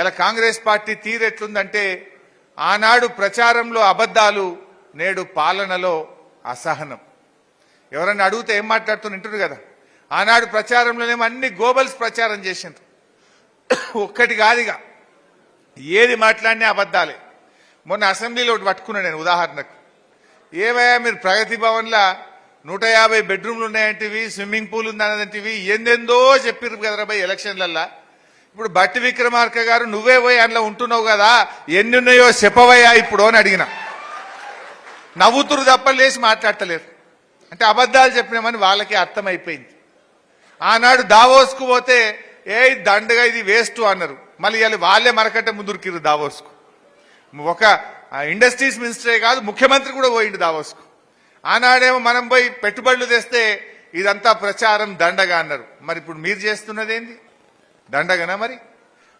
ఇలా కాంగ్రెస్ పార్టీ తీరెట్లుందంటే ఆనాడు ప్రచారంలో అబద్ధాలు నేడు పాలనలో అసహనం. ఎవరన్నా అడిగితే ఏం మాట్లాడుతూ వింటారు కదా? ఆనాడు ప్రచారంలోనేమో అన్ని గోబల్స్ ప్రచారం చేసిండ్రు. ఒక్కటి కాదుగా ఏది మాట్లాడినా అబద్ధాలే. మొన్న అసెంబ్లీలో ఒకటి పట్టుకున్నా నేను ఉదాహరణకు. ఏమయ్యా మీరు ప్రగతి భవన్లో నూట యాభై బెడ్రూమ్లు ఉన్నాయంటివి స్విమ్మింగ్ పూల్ ఉందన్నదంటివి ఎందెందో చెప్పిర్రు కదరా భయ్ ఎలక్షన్లల్లా. ఇప్పుడు బట్టి విక్రమార్క గారు నువ్వే పోయి అందులో ఉంటున్నావు కదా ఎన్ని ఉన్నాయో చెప్పవయ్యా ఇప్పుడు అని అడిగిన. నవ్వుతురు తప్ప లేచి మాట్లాడతలేరు. అంటే అబద్ధాలు చెప్పినామని వాళ్ళకి అర్థమైపోయింది. ఆనాడు దావోస్కు పోతే ఏ దండగా ఇది వేస్ట్ అన్నారు. మళ్ళీ ఇవాళ వాళ్ళే మనకంటే ముందురికిరు దావోస్కు. ఒక ఇండస్ట్రీస్ మినిస్టరే కాదు ముఖ్యమంత్రి కూడా పోయిండు దావోస్కు. ఆనాడేమో మనం పోయి పెట్టుబడులు తెస్తే ఇదంతా ప్రచారం దండగా అన్నారు. మరి ఇప్పుడు మీరు చేస్తున్నది ఏంది దండగనా మరి?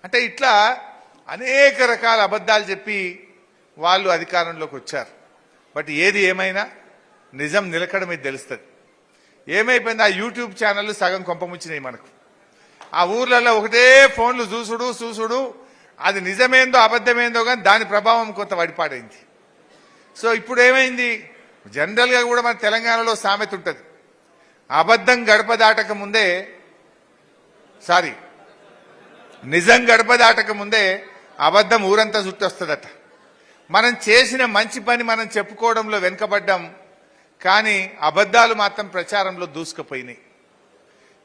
అంటే ఇట్లా అనేక రకాల అబద్ధాలు చెప్పి వాళ్ళు అధికారంలోకి వచ్చారు. బట్ ఏది ఏమైనా నిజం నిలకడమే తెలుస్తుంది. ఏమైపోయింది? ఆ యూట్యూబ్ ఛానళ్ళు సగం కొంపముచ్చినాయి మనకు. ఆ ఊర్లలో ఒకటే ఫోన్లు చూసుడు చూసుడు. అది నిజమేందో అబద్ధమేందో కానీ దాని ప్రభావం కొంత వడిపాడైంది. సో ఇప్పుడు ఏమైంది జనరల్గా కూడా మన తెలంగాణలో సామెత ఉంటుంది. అబద్ధం గడప దాటక ముందే సారీ నిజం గడప దాటక ముందే అబద్ధం ఊరంతా చుట్టొస్తుందట. మనం చేసిన మంచి పని మనం చెప్పుకోవడంలో వెనుకబడ్డాం కానీ అబద్ధాలు మాత్రం ప్రచారంలో దూసుకుపోయినాయి.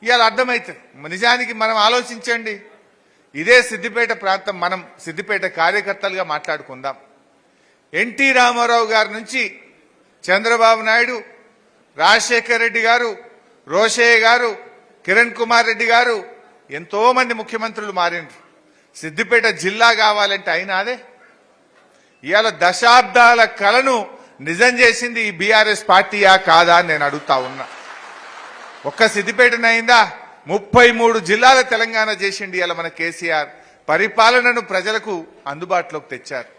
ఇవాళ అర్థమవుతుంది నిజానికి మనం ఆలోచించండి. ఇదే సిద్దిపేట ప్రాంతం మనం సిద్దిపేట కార్యకర్తలుగా మాట్లాడుకుందాం. ఎన్టీ రామారావు గారి నుంచి చంద్రబాబు నాయుడు రాజశేఖర్ రెడ్డి గారు రోషయ్య గారు కిరణ్ కుమార్ రెడ్డి గారు ఎంతో మంది ముఖ్యమంత్రులు మారిండ్రు. సిద్దిపేట జిల్లా కావాలంటే అయినా అదే. ఇవాళ దశాబ్దాల కలను నిజం చేసింది ఈ బీఆర్ఎస్ పార్టీయా కాదా అని నేను అడుగుతా ఉన్నా. ఒక్క సిద్దిపేటనైందా ముప్పై మూడు జిల్లాల తెలంగాణ చేసిండి ఇవాళ మన కేసీఆర్. పరిపాలనను ప్రజలకు అందుబాటులోకి తెచ్చారు.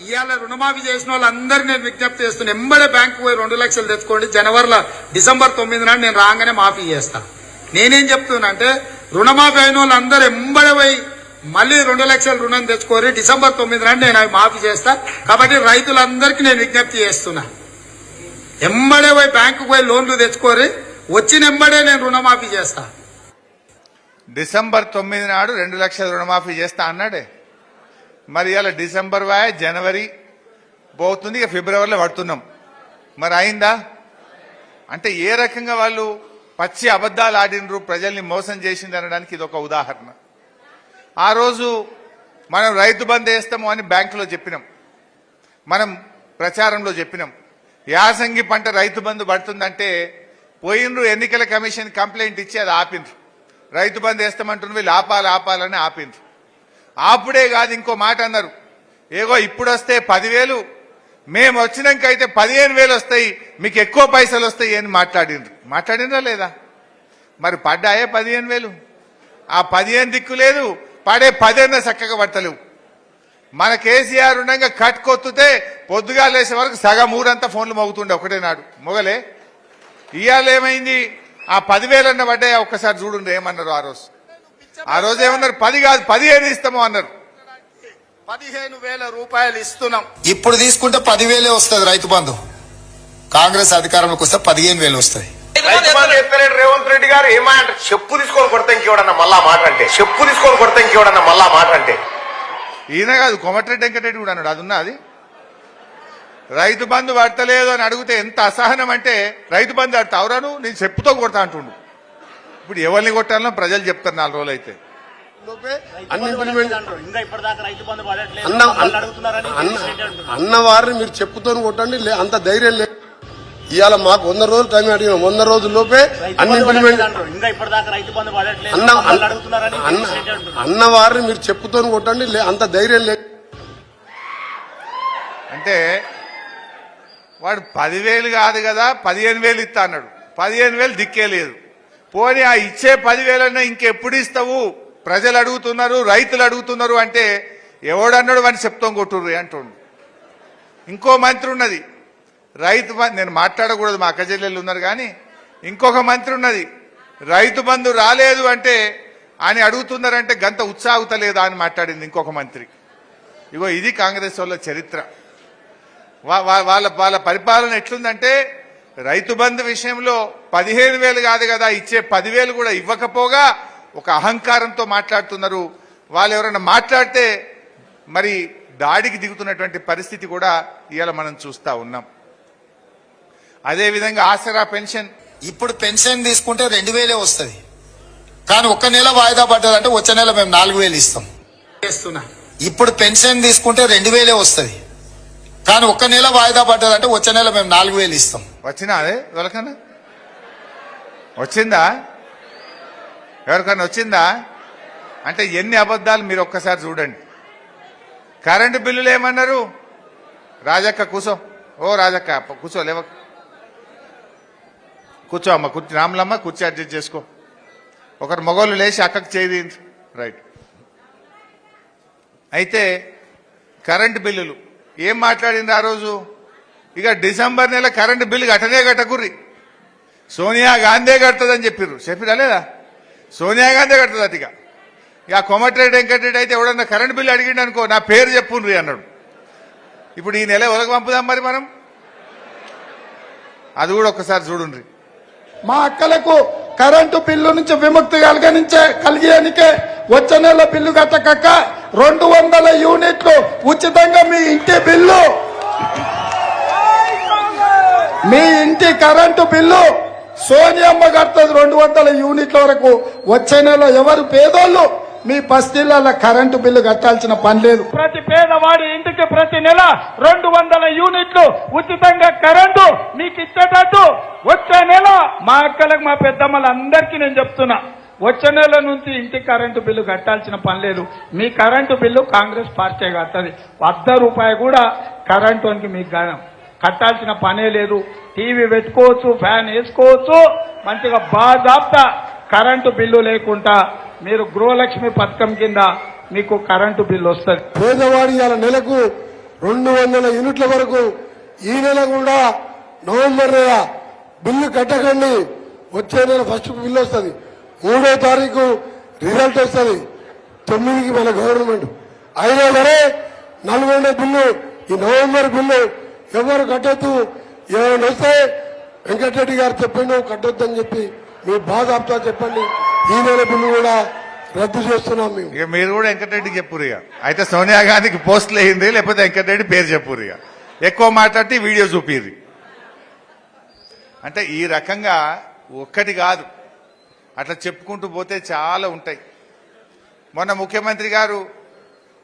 ఇవాళ రుణమాఫీ చేసిన వాళ్ళందరూ నేను విజ్ఞప్తి చేస్తున్నా. ఎంబడే బ్యాంకు పోయి రెండు లక్షలు తెచ్చుకోండి. జనవరిలో డిసెంబర్ తొమ్మిది నాడు నేను రాగానే మాఫీ చేస్తాను నేనేం చెప్తున్నా అంటే రుణమాఫీ అయిన వాళ్ళు అందరూ ఎంబడబోయి మళ్ళీ రెండు లక్షల రుణం తెచ్చుకోరి డిసెంబర్ తొమ్మిది నాడు నేను అవి మాఫీ చేస్తా. కాబట్టి రైతులందరికీ నేను విజ్ఞప్తి చేస్తున్నా. ఎంబడే పోయి బ్యాంకు పోయి లోన్లు తెచ్చుకోరి వచ్చిన ఎంబడే నేను రుణమాఫీ చేస్తా. డిసెంబర్ తొమ్మిది నాడు రెండు లక్షల రుణమాఫీ చేస్తా అన్నాడే. మరి ఇలా డిసెంబర్ వాయ జనవరి పోతుంది ఇక ఫిబ్రవరిలో పడుతున్నాం. మరి అయిందా? అంటే ఏ రకంగా వాళ్ళు పచ్చి అబద్ధాలు ఆడినరు ప్రజల్ని మోసం చేసింది అనడానికి ఇది ఒక ఉదాహరణ. ఆ రోజు మనం రైతు బంద్ వేస్తాము అని బ్యాంకులో చెప్పినాం. మనం ప్రచారంలో చెప్పినాం. యాసంగి పంట రైతు బంధు పడుతుందంటే పోయినరు ఎన్నికల కమిషన్ కంప్లైంట్ ఇచ్చి అది ఆపిండ్రు. రైతు బంద్ వేస్తామంటున్న వీళ్ళు ఆపాలి ఆపాలని ఆపిండ్రు. ఆపుడే కాదు ఇంకో మాట అన్నారు. ఏగో ఇప్పుడు వస్తే పదివేలు మేము వచ్చినాక అయితే పదిహేను వేలు వస్తాయి మీకు ఎక్కువ పైసలు వస్తాయి అని మాట్లాడిండ్రు. మాట్లాడినరా లేదా? మరి పడ్డాయే పదిహేను వేలు. ఆ పదిహేను దిక్కు లేదు. పడే పదేళ్ళ చక్కగా పడతలేవు. మన కేసీఆర్ ఉండగా కట్టుకొత్తుతే పొద్దుగా లేసే వరకు సగం ఊరంతా ఫోన్లు మోగుతుండే ఒకటే నాడు. మొగలే? ఇవాళ ఏమైంది? ఆ పదివేలన్న పడ్డాయి? ఒక్కసారి చూడండి ఏమన్నారు ఆ రోజు. ఆ రోజు ఏమన్నారు? పది కాదు పదిహేను ఇస్తాము అన్నారు. పదిహేను వేల రూపాయలు ఇస్తున్నాం. ఇప్పుడు తీసుకుంటే పదివేలే వస్తుంది రైతు బంధు. కాంగ్రెస్ అధికారంలోకి వస్తే పదిహేను వేలు వస్తాయి రేవంత్ రెడ్డి గారు ఏమంట చెప్పు తీసుకొని కొడతా ఇంకేవడన్నా మళ్ళా మాట అంటే చెప్పు తీసుకొని కొడతా ఇంకేవడన్నా మళ్ళా మాట అంటే. ఈయన కాదు కోమటిరెడ్డి వెంకటరెడ్డి కూడా అన్నాడు. అది ఉన్నా అది? రైతు బంధు పడతలేదు అని అడిగితే ఎంత అసహనం అంటే రైతు బంధు ఆడతా అవురాను నేను చెప్పుతో కొడతా అంటుండు. ఇప్పుడు ఎవరిని కొట్టాలో ప్రజలు చెప్తారు నాలుగు రోజులు అయితే. అన్ని ఇంప్లిమెంట్ ఇంకా ఇప్పటిదాకా రైతు బంధు పడట్లేదు అన్న వాళ్ళు అడుగుతున్నారని అన్న రెడ్డి అంటున్నారు. అన్న వారిని మీరు చెప్పుతోని కొట్టండి అంత ధైర్యం లేదు ఇవాళ మాకు వంద రోజులు టైం అడిగిన. వంద రోజుల లోపే రైతు అన్ని ఇంప్లిమెంట్ పడట్లేదు అంటారు. ఇంకా ఇప్పటిదాకా రైతు బంధు పడట్లేదు. అన్న వారిని మీరు చెప్పుతోని కొట్టండి అంత ధైర్యం లేదు అంటే వాడు పదివేలు కాదు కదా పదిహేను వేలు ఇస్తా అన్నాడు. పదిహేను వేలు దిక్కే లేదు. పోనీ ఆ ఇచ్చే పదివేలన్నా ఇంకెప్పుడు ఇస్తావు? ప్రజలు అడుగుతున్నారు రైతులు అడుగుతున్నారు అంటే ఎవడన్నాడు వాడిని చెప్తాం కొట్టుర్రు అంటుండు. ఇంకో మంత్రి ఉన్నది. రైతు నేను మాట్లాడకూడదు మా అక్క చెల్లెళ్ళు ఉన్నారు కానీ ఇంకొక మంత్రి ఉన్నది. రైతు బంధు రాలేదు అంటే అని అడుగుతున్నారంటే గంత ఉత్సాహతలేదా అని మాట్లాడింది ఇంకొక మంత్రి. ఇగో ఇది కాంగ్రెస్ వాళ్ళ చరిత్ర. వాళ్ళ వాళ్ళ పరిపాలన ఎట్లుందంటే రైతు బంధు విషయంలో పదిహేను వేలు కాదు కదా ఇచ్చే పదివేలు కూడా ఇవ్వకపోగా ఒక అహంకారంతో మాట్లాడుతున్నారు. వాళ్ళు ఎవరైనా మాట్లాడితే మరి దాడికి దిగుతున్నటువంటి పరిస్థితి కూడా ఇవాళ మనం చూస్తూ ఉన్నాం. అదేవిధంగా ఆసరా పెన్షన్. ఇప్పుడు పెన్షన్ తీసుకుంటే రెండు వేలే వస్తుంది. కానీ ఒక్క నెల వాయిదా పడ్డదంటే వచ్చే నెల మేము నాలుగు వేలు ఇస్తాం. చేస్తున్నా. ఇప్పుడు పెన్షన్ తీసుకుంటే రెండు వేలే వస్తుంది. కానీ ఒక్క నెల వాయిదా పడ్డదంటే వచ్చే నెల మేము నాలుగు వేలు ఇస్తాం. వచ్చినా అదే? ఎవరికన్నా? వచ్చిందా? ఎవరికన్నా వచ్చిందా? అంటే ఎన్ని అబద్ధాలు మీరు ఒక్కసారి చూడండి. కరెంటు బిల్లులు ఏమన్నారు? రాజక్క కూసో. ఓ రాజక్క కూర్చో లేవ కూర్చో అమ్మ కూర్చో. రాములమ్మ కూర్చో అడ్జస్ట్ చేసుకో. ఒకరు మొగోళ్ళు లేచి అక్కకు చేయి రైట్ అయితే కరెంటు బిల్లులు. ఏం మాట్లాడింది ఆ రోజు? ఇక డిసెంబర్ నెల కరెంటు బిల్లు కట్టనే కట్టకుర్రి సోనియా గాంధీ కడుతుందని చెప్పిర్రు. చెప్పిరా లేదా? సోనియా గాంధీ కడుతుంది అతిగా ఇక కొమటిరెడ్డి వెంకటరెడ్డి అయితే ఎవడన్నా కరెంటు బిల్లు అడిగిండు అనుకో నా పేరు చెప్పుండ్రి అన్నాడు. ఇప్పుడు ఈ నెల ఎవరికి పంపుదాం మరి మనం? అది కూడా ఒకసారి చూడుండ్రి. మా అక్కలకు కరెంటు బిల్లు నుంచి విముక్తి కలిగించే కలిగేనికే వచ్చే నెల బిల్లు కట్టకక్క రెండు వందల యూనిట్లు ఉచితంగా మీ ఇంటి బిల్లు. మీ ఇంటి కరెంటు బిల్లు సోనియమ్మ కడుతుంది రెండు వందల యూనిట్ల వరకు వచ్చే నెల ఎవరు పేదోళ్ళు మీ బస్తీలలో కరెంటు బిల్లు కట్టాల్సిన పని లేదు. పేదవాడి ఇంటికి ప్రతి నెల రెండు వందల యూనిట్లు ఉచితంగా కరెంటు మీకు ఇచ్చేటట్టు వచ్చే నెల మా అక్కలకు మా పెద్దమ్మలందరికీ నేను చెప్తున్నా. వచ్చే నెల నుంచి ఇంటి కరెంటు బిల్లు కట్టాల్సిన పని లేదు. మీ కరెంటు బిల్లు కాంగ్రెస్ పార్టీ కట్టది వద్ద రూపాయి కూడా కరెంటుకి మీకు గానం కట్టాల్సిన పనే లేదు. టీవీ పెట్టుకోవచ్చు ఫ్యాన్ వేసుకోవచ్చు. మంచిగా బాజాప్తా కరెంటు బిల్లు లేకుండా మీరు గృహలక్ష్మి పథకం కింద మీకు కరెంటు బిల్లు వస్తుంది. పేదవాడి ఇవాళ నెలకు రెండు వందల యూనిట్ల వరకు ఈ నెల కూడా నవంబర్ నెల బిల్లు కట్టకండి. వచ్చే నెల ఫస్ట్ బిల్లు వస్తుంది. మూడో తారీఖు రిజల్ట్ వస్తుంది. తొమ్మిదికి మన గవర్నమెంట్ అయినా సరే నల్గొండ బిల్లు ఈ నవంబర్ బిల్లు ఎవరు కట్టొద్దు? ఏమైనా వస్తే వెంకటరెడ్డి గారు చెప్పిండు కట్టొద్దని చెప్పి మీ బాధ చెప్పండి. ఈ నెల బిల్లు కూడా రద్దు చేస్తున్నాం మేము. ఇక మీరు కూడా వెంకటరెడ్డికి చెప్పురు ఇక. అయితే సోనియా గాంధీకి పోస్టులు అయింది లేకపోతే వెంకటరెడ్డి పేరు చెప్పురు ఇక. ఎక్కువ మాట్లాడితే వీడియో చూపిర్రి. అంటే ఈ రకంగా ఒక్కటి కాదు. అట్లా చెప్పుకుంటూ పోతే చాలా ఉంటాయి. మొన్న ముఖ్యమంత్రి గారు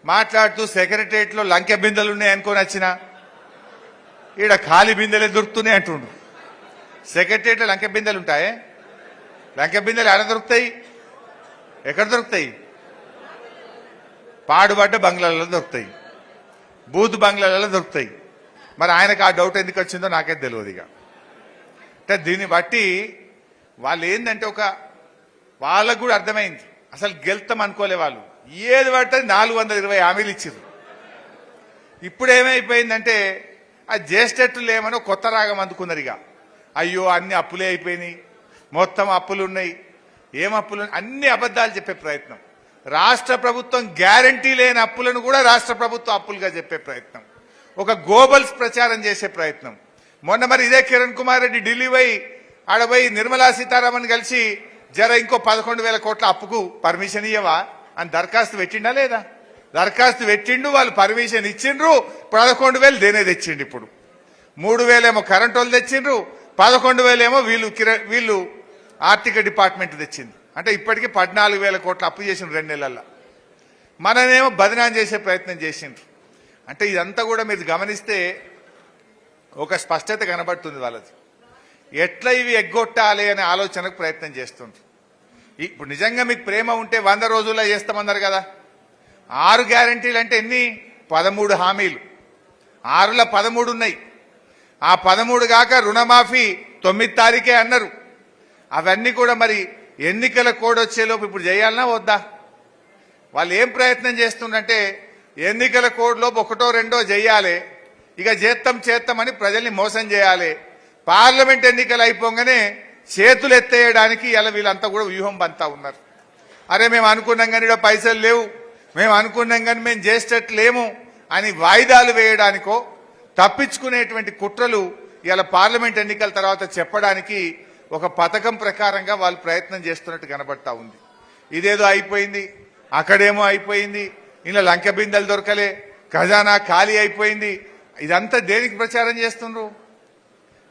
మాట్లాడుతూ సెక్రటరియట్లో లంకె బిందెలు ఉన్నాయి అనుకొని వచ్చిన. ఈడ ఖాళీ బిందెలే దొరుకుతున్నాయి అంటుండు. సెక్రటరియట్లో లంకె బిందెలు ఉంటాయే? లంకె బిందెలు ఆడ దొరుకుతాయి? ఎక్కడ దొరుకుతాయి? పాడుబడ్డ బంగ్లాలలో దొరుకుతాయి. బూత్ బంగ్లాలలో దొరుకుతాయి. మరి ఆయనకు ఆ డౌట్ ఎందుకు వచ్చిందో నాకే తెలియదు ఇక. అంటే దీన్ని బట్టి వాళ్ళు ఏంటంటే ఒక వాళ్ళకు కూడా అర్థమైంది. అసలు గెలుతాం అనుకోలే వాళ్ళు. ఏది పడితే నాలుగు వందల ఇరవై హామీలు ఇచ్చారు ఇప్పుడు ఏమైపోయిందంటే ఆ జ్యేష్ఠట్లు ఏమనో కొత్త రాగం అందుకున్నారు ఇక. అయ్యో అన్ని అప్పులే అయిపోయినాయి. మొత్తం అప్పులు ఉన్నాయి ఏం అప్పులు? అన్ని అబద్ధాలు చెప్పే ప్రయత్నం. రాష్ట్ర ప్రభుత్వం గ్యారంటీ లేని అప్పులను కూడా రాష్ట్ర ప్రభుత్వం అప్పులుగా చెప్పే ప్రయత్నం. ఒక గోబల్స్ ప్రచారం చేసే ప్రయత్నం. మొన్న మరి ఇదే కిరణ్ కుమార్ రెడ్డి ఢిల్లీ పోయి ఆడపోయి నిర్మలా సీతారామన్ కలిసి జర ఇంకో పదకొండు వేల కోట్ల అప్పుకు పర్మిషన్ ఇయ్యవా? అని దరఖాస్తు పెట్టిండా లేదా? దరఖాస్తు పెట్టిండు వాళ్ళు పర్మిషన్ ఇచ్చిండ్రు పదకొండు వేలు దేనే తెచ్చిండు ఇప్పుడు? మూడు వేలేమో కరెంటు వాళ్ళు తెచ్చిండ్రు పదకొండు వేలేమో వీళ్ళు కిర- వీళ్ళు ఆర్థిక డిపార్ట్మెంట్ తెచ్చింది. అంటే ఇప్పటికీ పద్నాలుగు వేల కోట్ల అప్పు చేసిండ్రు రెండు నెలల్లో. మననేమో బదనాం చేసే ప్రయత్నం చేసిండ్రు. అంటే ఇదంతా కూడా మీరు గమనిస్తే ఒక స్పష్టత కనబడుతుంది వాళ్ళది. ఎట్లా ఇవి ఎగ్గొట్టాలి అనే ఆలోచనకు ప్రయత్నం చేస్తుండ్రు. ఇప్పుడు నిజంగా మీకు ప్రేమ ఉంటే వంద రోజుల్లో చేస్తామన్నారు కదా. ఆరు గ్యారంటీలు అంటే ఎన్ని? పదమూడు హామీలు. ఆరుల పదమూడు ఉన్నాయి. ఆ పదమూడు కాక రుణమాఫీ తొమ్మిది తారీఖే అన్నారు. అవన్నీ కూడా మరి ఎన్నికల కోడ్ వచ్చేలోపు ఇప్పుడు చేయాలన్నా వద్దా? వాళ్ళు ఏం ప్రయత్నం చేస్తుండంటే ఎన్నికల కోడ్లోపు ఒకటో రెండో చేయాలి. ఇక చేత్తం చేత్తామని ప్రజల్ని మోసం చేయాలి. పార్లమెంట్ ఎన్నికలు అయిపోగానే చేతులు ఎత్తేయడానికి ఇలా వీళ్ళంతా కూడా వ్యూహం బంతా ఉన్నారు. అరే మేము అనుకున్నాం కానీ ఈడ పైసలు లేవు. మేము అనుకున్నాం కానీ మేము చేసేటట్టు లేము అని వాయిదాలు వేయడానికో తప్పించుకునేటువంటి కుట్రలు ఇలా పార్లమెంట్ ఎన్నికల తర్వాత చెప్పడానికి ఒక పథకం ప్రకారంగా వాళ్ళు ప్రయత్నం చేస్తున్నట్టు కనబడతా ఉంది. ఇదేదో అయిపోయింది అక్కడేమో అయిపోయింది ఇలా లంక బిందెలు దొరకలే ఖజానా ఖాళీ అయిపోయింది. ఇదంతా దేనికి ప్రచారం చేస్తుండ్రు?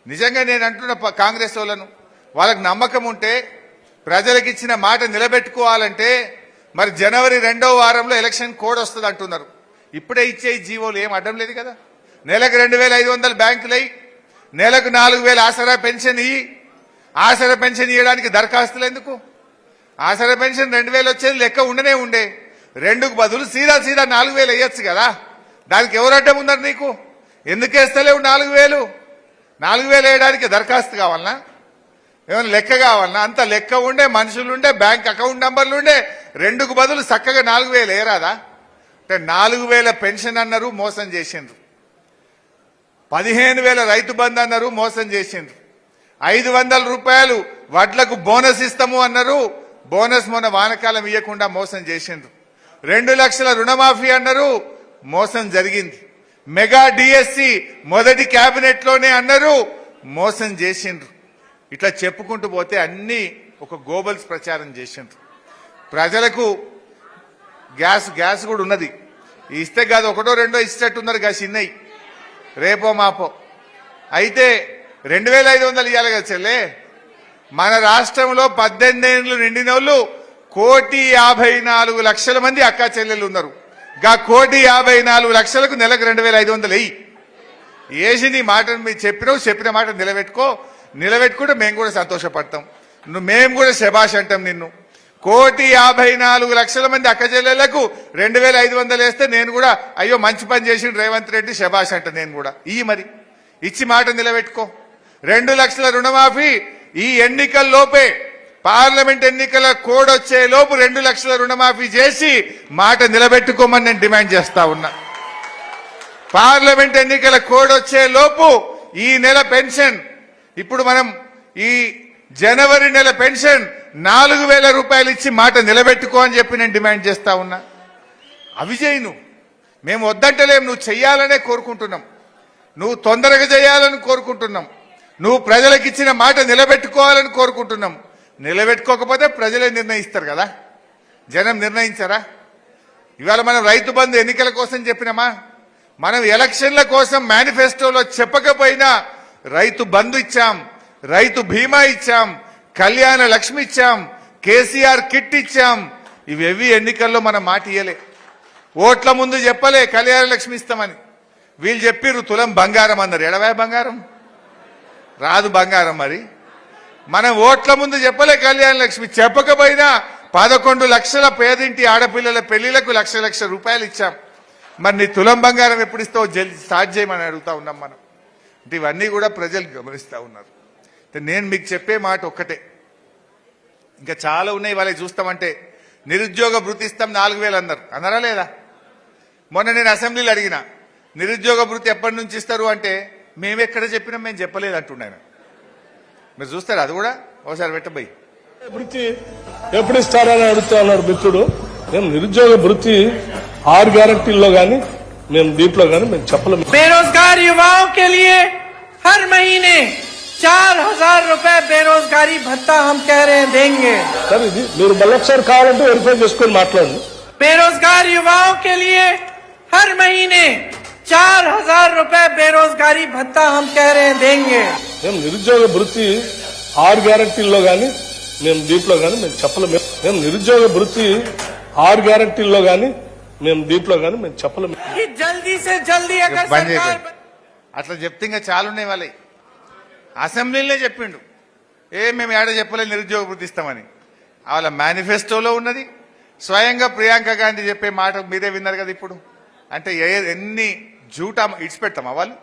నిజంగా నేను అంటున్న ప- కాంగ్రెస్ వాళ్ళను వాళ్ళకి నమ్మకం ఉంటే ప్రజలకు ఇచ్చిన మాట నిలబెట్టుకోవాలంటే మరి జనవరి రెండో వారంలో ఎలక్షన్ కోడ్ వస్తుంది అంటున్నారు. ఇప్పుడే ఇచ్చే ఈ జీవోలు ఏం అడ్డం లేదు కదా? నెలకు రెండు వేల ఐదు వందల బ్యాంకులై నెలకు నాలుగు వేల ఆసరా పెన్షన్ ఇయ్యి ఆసర పెన్షన్ ఇవ్వడానికి దరఖాస్తులు ఎందుకు? ఆసర పెన్షన్ రెండు వేలు వచ్చేది లెక్క ఉండనే ఉండే. రెండుకు బదులు సీదా సీదా నాలుగు వేలు వేయచ్చు కదా. దానికి ఎవరు అడ్డం ఉన్నారు నీకు? ఎందుకు వేస్తలేవు నాలుగు వేలు? నాలుగు వేలు వేయడానికి దరఖాస్తు కావాలనా? ఏమైనా లెక్క కావాలనా? అంత లెక్క ఉండే మనుషులు ఉండే బ్యాంక్ అకౌంట్ నంబర్లు ఉండే రెండుకు బదులు చక్కగా నాలుగు వేలు వేయరాదా? అంటే నాలుగు వేల పెన్షన్ అన్నారు మోసం చేసిండ్రు. పదిహేను వేల రైతు బంధు అన్నారు మోసం చేసిండ్రు. ఐదు వందల రూపాయలు వడ్లకు బోనస్ ఇస్తాము అన్నారు. బోనస్ మొన్న వానకాలం ఇవ్వకుండా మోసం చేసిండ్రు. రెండు లక్షల రుణమాఫీ అన్నారు. మోసం జరిగింది. మెగా డిఎస్సి మొదటి కేబినెట్లోనే అన్నారు. మోసం చేసిండ్రు. ఇట్లా చెప్పుకుంటూ పోతే అన్ని ఒక గోబల్స్ ప్రచారం చేసిండ్రు. ప్రజలకు గ్యాస్ గ్యాస్ కూడా ఉన్నది. ఇస్తే కాదు ఒకటో రెండో ఇచ్చేటట్టున్నారు గా చిన్నయి రేపో మాపో. అయితే రెండు వేల ఐదు వందలు ఇవ్వాలి కదా చెల్లే? మన రాష్ట్రంలో పద్దెనిమిది ఏళ్ళు నిండిన వాళ్ళు కోటి యాభై నాలుగు లక్షల మంది అక్క చెల్లెలు ఉన్నారు. గా కోటి యాభై నాలుగు లక్షలకు నెలకు రెండు వేల ఐదు వందలు వెయ్యి వేసి నీ మాటను మీరు చెప్పినావు చెప్పిన మాట నిలబెట్టుకో. నిలబెట్టుకుంటే మేము కూడా సంతోషపడతాం. నువ్వు మేము కూడా శభాష్ అంటాం నిన్ను. కోటి యాభై నాలుగు లక్షల మంది అక్క చెల్లెళ్ళకు రెండు వేల ఐదు వందలు వేస్తే నేను కూడా అయ్యో మంచి పని చేసిన రేవంత్ రెడ్డి శభాష్ అంట నేను కూడా. ఈ మరి. ఇచ్చి మాట నిలబెట్టుకో. రెండు లక్షల రుణమాఫీ ఈ ఎన్నికల్లోపే పార్లమెంట్ ఎన్నికల కోడ్ వచ్చే లోపు రెండు లక్షల రుణమాఫీ చేసి మాట నిలబెట్టుకోమని నేను డిమాండ్ చేస్తా ఉన్నా. పార్లమెంట్ ఎన్నికల కోడ్ వచ్చే లోపు ఈ నెల పెన్షన్ ఇప్పుడు మనం ఈ జనవరి నెల పెన్షన్ నాలుగు వేల రూపాయలు ఇచ్చి మాట నిలబెట్టుకో అని చెప్పి నేను డిమాండ్ చేస్తా ఉన్నా. అవి చేయి నువ్వు మేము వద్దంటలేం నువ్వు చెయ్యాలనే కోరుకుంటున్నాం. నువ్వు తొందరగా చేయాలని కోరుకుంటున్నాం. నువ్వు ప్రజలకు ఇచ్చిన మాట నిలబెట్టుకోవాలని కోరుకుంటున్నాం. నిలబెట్టుకోకపోతే ప్రజలే నిర్ణయిస్తారు కదా? జనం నిర్ణయించరా? ఇవాళ మనం రైతు బంధు ఎన్నికల కోసం చెప్పినామా? మనం ఎలక్షన్ల కోసం మేనిఫెస్టోలో చెప్పకపోయినా రైతు బంధు ఇచ్చాం రైతు బీమా ఇచ్చాం కళ్యాణ లక్ష్మి ఇచ్చాం కేసీఆర్ కిట్ ఇచ్చాం. ఇవేవి ఎన్నికల్లో మనం మాట ఇయ్యలే. ఓట్ల ముందు చెప్పలే కళ్యాణ లక్ష్మి ఇస్తామని. వీళ్ళు చెప్పిర్రు తులం బంగారం అన్నారు. ఎడవే బంగారం? రాదు బంగారం మరి. మనం ఓట్ల ముందు చెప్పలే కళ్యాణ లక్ష్మి. చెప్పకపోయినా పదకొండు లక్షల పేదింటి ఆడపిల్లల పెళ్ళిలకు లక్ష లక్ష రూపాయలు ఇచ్చాం. మరి నీ తులం బంగారం ఎప్పుడు ఇస్తావు? జల్ స్టార్ట్ చేయమని అడుగుతా ఉన్నాం మనం. అంటే ఇవన్నీ కూడా ప్రజలు గమనిస్తూ ఉన్నారు. నేను మీకు చెప్పే మాట ఒక్కటే. ఇంకా చాలా ఉన్నాయి వాళ్ళకి చూస్తామంటే. నిరుద్యోగ భృతి ఇస్తాం నాలుగు వేలు అన్నారు అన్నారా లేదా? మొన్న నేను అసెంబ్లీలో అడిగిన. నిరుద్యోగ భృతి ఎప్పటి నుంచి ఇస్తారు అంటే మేము ఎక్కడ చెప్పినా మేము చెప్పలేదు అంటున్నాను మీరు చూస్తారు అది కూడా ఒకసారి పెట్టబోయి వృత్తి ఎప్పుడు ఇస్తారని అడుగుతా ఉన్నాడు మిత్రుడు మేము నిరుద్యోగ వృత్తి ఆరు గ్యారంటీల్లో గాని మేము దీంట్లో గాని మేము చెప్పలేము बेरोजगार युवाओं के लिए हर महीने चार हजार रूपए बेरोजगारी भत्ता हम कह रहे हैं देंगे సార్ ఇది మీరు మళ్ళొకసారి కావాలంటే వెరిఫై చేసుకొని మాట్లాడండి बेरोजगार युवाओं के लिए हर महीने चार हजार रूपए बेरोजगारी भत्ता हम कह रहे हैं देंगे మేము నిరుద్యోగ వృత్తి ఆరు గ్యారంటీల్లో గాని మేము దీంట్లో గాని మేము చెప్పలేము మేము నిరుద్యోగ వృత్తి ఆరు గ్యారంటీల్లో గాని మేము దీంట్లో గాని మేము చెప్పలేము कि जल्दी से जल्दी अगर బంద్ सरकार చేయకండి. అట్లా చెప్తే ఇంకా చాలా ఉన్నాయి వాళ్ళవి అసెంబ్లీలోనే చెప్పిండు ఏ మేము ఏడ చెప్పలేదు నిరుద్యోగ వృత్తి ఇస్తామని వాళ్ళ మేనిఫెస్టోలో ఉన్నది స్వయంగా ప్రియాంక గాంధీ చెప్పే మాట మీరే విన్నారు కదా ఇప్పుడు అంటే ఏ ఎన్ని జూటా ఇడిచిపెడతామా వాళ్ళు?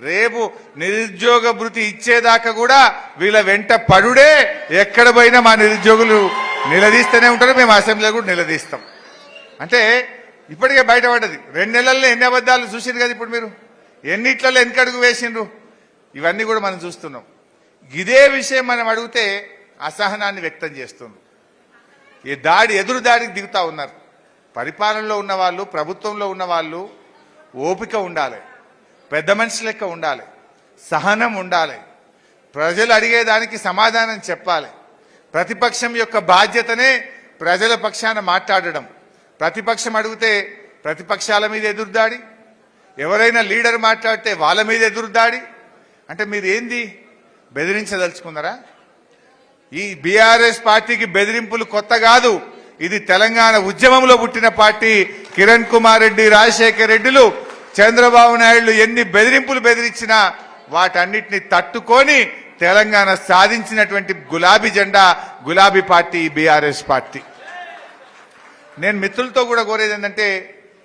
రేపు నిరుద్యోగ భృతి ఇచ్చేదాకా కూడా వీళ్ళ వెంట పడుడే ఎక్కడ పోయినా మా నిరుద్యోగులు నిలదీస్తూనే ఉంటారు మేము అసెంబ్లీలో కూడా నిలదీస్తాం. అంటే ఇప్పటికే బయటపడ్డది. రెండు నెలల్లో ఎన్ని అబద్ధాలు చూసిండ్రు కదా ఇప్పుడు మీరు? ఎన్నిట్లలో వెనకడుగు వేసిండ్రు? ఇవన్నీ కూడా మనం చూస్తున్నాం. ఇదే విషయం మనం అడిగితే అసహనాన్ని వ్యక్తం చేస్తుంది. ఈ దాడి ఎదురు దాడికి దిగుతా ఉన్నారు. పరిపాలనలో ఉన్న వాళ్ళు ప్రభుత్వంలో ఉన్న వాళ్ళు ఓపిక ఉండాలి. పెద్ద మనిషి లెక్క ఉండాలి. సహనం ఉండాలి. ప్రజలు అడిగేదానికి సమాధానం చెప్పాలి. ప్రతిపక్షం యొక్క బాధ్యతనే ప్రజల పక్షాన మాట్లాడడం. ప్రతిపక్షం అడిగితే ప్రతిపక్షాల మీద ఎదురుదాడి. ఎవరైనా లీడర్ మాట్లాడితే వాళ్ళ మీద ఎదురుదాడి. అంటే మీరు ఏంది? బెదిరించదలుచుకున్నారా? ఈ బీఆర్ఎస్ పార్టీకి బెదిరింపులు కొత్త కాదు. ఇది తెలంగాణ ఉద్యమంలో పుట్టిన పార్టీ. కిరణ్ కుమార్ రెడ్డి రాజశేఖర్ రెడ్డిలు చంద్రబాబు నాయుడు ఎన్ని బెదిరింపులు బెదిరించినా వాటన్నిటిని తట్టుకొని తెలంగాణ సాధించినటువంటి గులాబీ జెండా గులాబీ పార్టీ బీఆర్ఎస్ పార్టీ. నేను మిత్రులతో కూడా కోరేది ఏంటంటే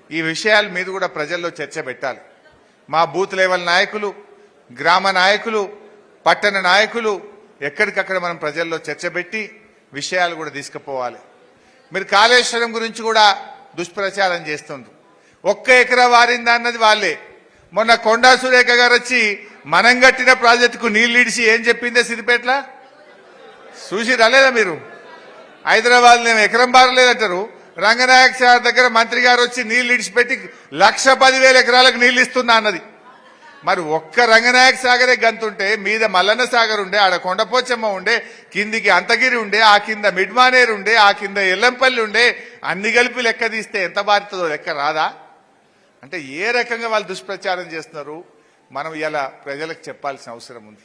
ఈ విషయాల మీద కూడా ప్రజల్లో చర్చ పెట్టాలి. మా బూత్ లెవెల్ నాయకులు గ్రామ నాయకులు పట్టణ నాయకులు ఎక్కడికక్కడ మనం ప్రజల్లో చర్చ పెట్టి విషయాలు కూడా తీసుకుపోవాలి. మీరు కాళేశ్వరం గురించి కూడా దుష్ప్రచారం చేస్తుండ్రు. ఒక్క ఎకరా వారిందా అన్నది వాళ్ళే. మొన్న కొండా సురేఖ గారు వచ్చి మనం కట్టిన ప్రాజెక్టుకు నీళ్ళు ఇడిచి ఏం చెప్పిందే సిద్దిపేటలో చూసి రాలేదా మీరు? హైదరాబాద్ మేము ఎకరం బారలేదంటారు. రంగనాయక సార్ దగ్గర మంత్రి గారు వచ్చి నీళ్ళు ఇడిచిపెట్టి లక్ష పదివేల ఎకరాలకు నీళ్ళు ఇస్తున్నా అన్నది. మరి ఒక్క రంగనాయక సాగరే గంతుంటే మీద మల్లన్న సాగర్ ఉండే ఆడ కొండపోచమ్మ ఉండే కిందికి అంతగిరి ఉండే ఆ కింద మిడ్మానేరు ఉండే ఆ కింద ఎల్లంపల్లి ఉండే అన్ని కలిపి లెక్క తీస్తే ఎంత బారుతుందో లెక్క రాదా? అంటే ఏ రకంగా వాళ్ళు దుష్ప్రచారం చేస్తున్నారు? మనం ఇలా ప్రజలకు చెప్పాల్సిన అవసరం ఉంది.